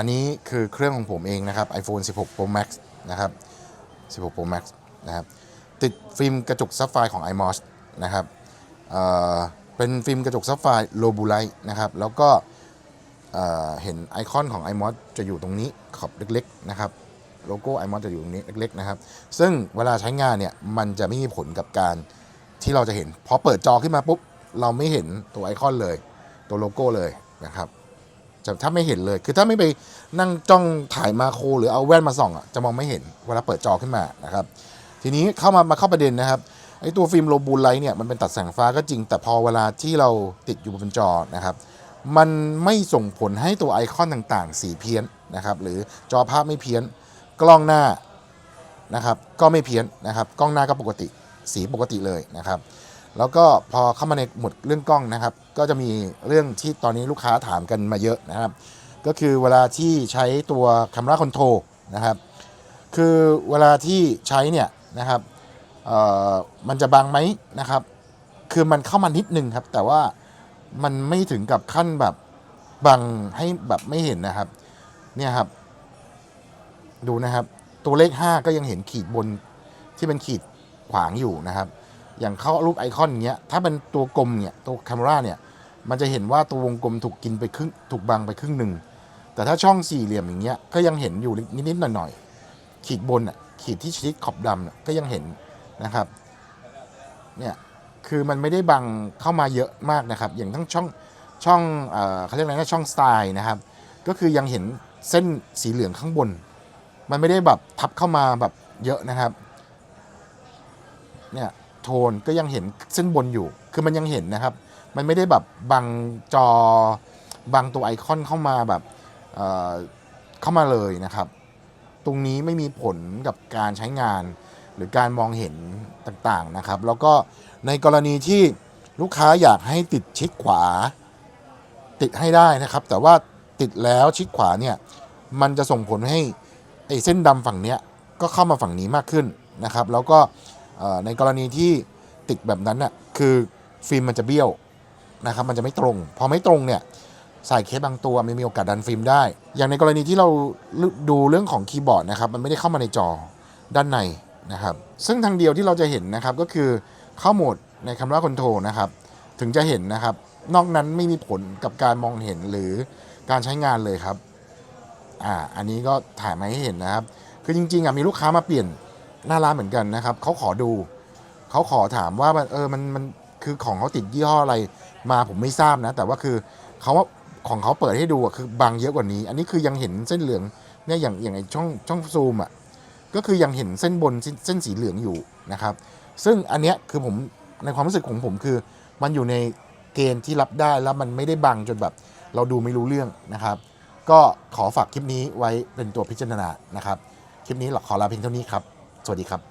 อันนี้คือเครื่องของผมเองนะครับ iPhone 16 Pro Max นะครับ 16 Pro Max นะครับ ติดฟิล์มกระจกซับไฟของ iMOS นะครับเเป็นฟิล์มกระจกซับไฟโลบูไลท์นะครับ แล้วก็เห็นไอคอนของ iMOS จะอยู่ตรงนี้ขอบเล็กๆนะครับ โลโก้ iMOS จะอยู่ตรงนี้เล็กๆนะครับ ซึ่งเวลาใช้งานเนี่ยมันจะไม่มีผลกับการที่เราจะเห็น พอเปิดจอขึ้นมาปุ๊บ เราไม่เห็นตัวไอคอนเลย ตัวโลโก้เลยนะครับ จะถ้าไม่เห็นเลย คือถ้าไม่ไปนั่งจ้องถ่ายมาโครหรือเอาแว่นมาส่องอะจะมองไม่เห็นเวลาเปิดจอขึ้นมานะครับ ทีนี้เข้ามามาเข้าประเด็นนะครับไอ้ตัวฟิล์มโลบูลไลท์เนี่ยมันเป็นตัดแสงฟ้าก็จริง แต่พอเวลาที่เราติดอยู่บนจอนะครับ มันไม่ส่งผลให้ตัวไอคอนต่างๆ สีเพี้ยนนะครับ หรือจอภาพไม่เพี้ยน กล้องหน้านะครับ ก็ไม่เพี้ยนนะครับ กล้องหน้าก็ปกติ สีปกติเลยนะครับ แล้วก็พอเข้ามาในหมวดเรื่องกล้องนะครับ ก็จะมีเรื่องที่ตอนนี้ลูกค้าถามกันมาเยอะนะครับ ก็คือเวลาที่ใช้ตัว Camera Control นะครับ คือเวลาที่ใช้เนี่ยนะครับมันจะบังไหมนะครับ คือมันเข้ามานิดนึงครับ แต่ว่ามันไม่ถึงกับขั้นแบบบังให้แบบไม่เห็นนะครับ เนี่ยครับ ดูนะครับ ตัวเลข 5 ก็ยังเห็นขีดบนที่เป็นขีดขวางอยู่นะครับ อย่างเข้ารูปไอคอนเงี้ยถ้าเป็นตัวกลมเนี่ยตัวคมราเนี่ยมันจะเห็นว่าตัววงกลมถูกกินไปครึ่งถูกบังไปครึ่งหนึ่งแต่ถ้าช่องสี่เหลี่ยมอย่างเงี้ยก็ยังเห็นอยู่นิดๆหน่อยๆขีดบนอะขีดที่ชิดขอบดำน่ะก็ยังเห็นนะครับเนี่ยคือมันไม่ได้บังเข้ามาเยอะมากนะครับ อย่างทั้งช่องช่องเขาเรียกอะไรนะช่องสไตล์นะครับ ก็คือยังเห็นเส้นสีเหลืองข้างบน มันไม่ได้แบบทับเข้ามาแบบเยอะนะครับเนี่ย โทนก็ยังเห็นเส้นบนอยู่ คือมันยังเห็นนะครับ มันไม่ได้แบบบังจอบังตัวไอคอนเข้ามาแบบเอ่อเข้ามาเลยนะครับ ตรงนี้ไม่มีผลกับการใช้งานหรือการมองเห็นต่างๆนะครับ แล้วก็ในกรณีที่ลูกค้าอยากให้ติดชิดขวา ติดให้ได้นะครับ แต่ว่าติดแล้วชิดขวาเนี่ยมันจะส่งผลให้ไอ้เส้นดำฝั่งเนี้ยก็เข้ามาฝั่งนี้มากขึ้นนะครับ แล้วก็ ในกรณีที่ติดแบบนั้นน่ะคือฟิล์มมันจะเบี้ยวนะครับมันจะไม่ตรง พอไม่ตรงเนี่ยใส่เคสบางตัวไมันมีโอกาสดันฟิล์มได้ อย่างในกรณีที่เราดูเรื่องของคีย์บอร์ดนะครับมันไม่ได้เข้ามาในจอด้านในนะครับซึ่งทางเดียวที่เราจะเห็นนะครับก็คือเข้าโหมดใน Camera Control นะครับถึงจะเห็นนะครับ นอกนั้นไม่มีผลกับการมองเห็นหรือการใช้งานเลยครับอ่าอันนี้ก็ถ่ายมาให้เห็นนะครับ คือจริงๆอะมีลูกค้ามาเปลี่ยน หน้าร้านเหมือนกันนะครับเขาขอดูเขาขอถามว่ามันเออมันมันคือของเขาติดยี่ห้ออะไรมาผมไม่ทราบนะ แต่ว่าคือเขาว่าของเขาเปิดให้ดูอะคือบางเยอะกว่านี้ อันนี้คือยังเห็นเส้นเหลืองเนี่ยอย่างอย่างไอช่องช่องซูมอะก็คือยังเห็นเส้นบนเส้นสีเหลืองอยู่นะครับ ซึ่งอันเนี้ยคือผมในความรู้สึกของผมคือ มันอยู่ในเกณฑ์ที่รับได้แล้วมันไม่ได้บังจนแบบ เราดูไม่รู้เรื่องนะครับ ก็ขอฝากคลิปนี้ไว้เป็นตัวพิจารณานะครับ คลิปนี้ขอลาเพียงเท่านี้ครับ วัสดีครับ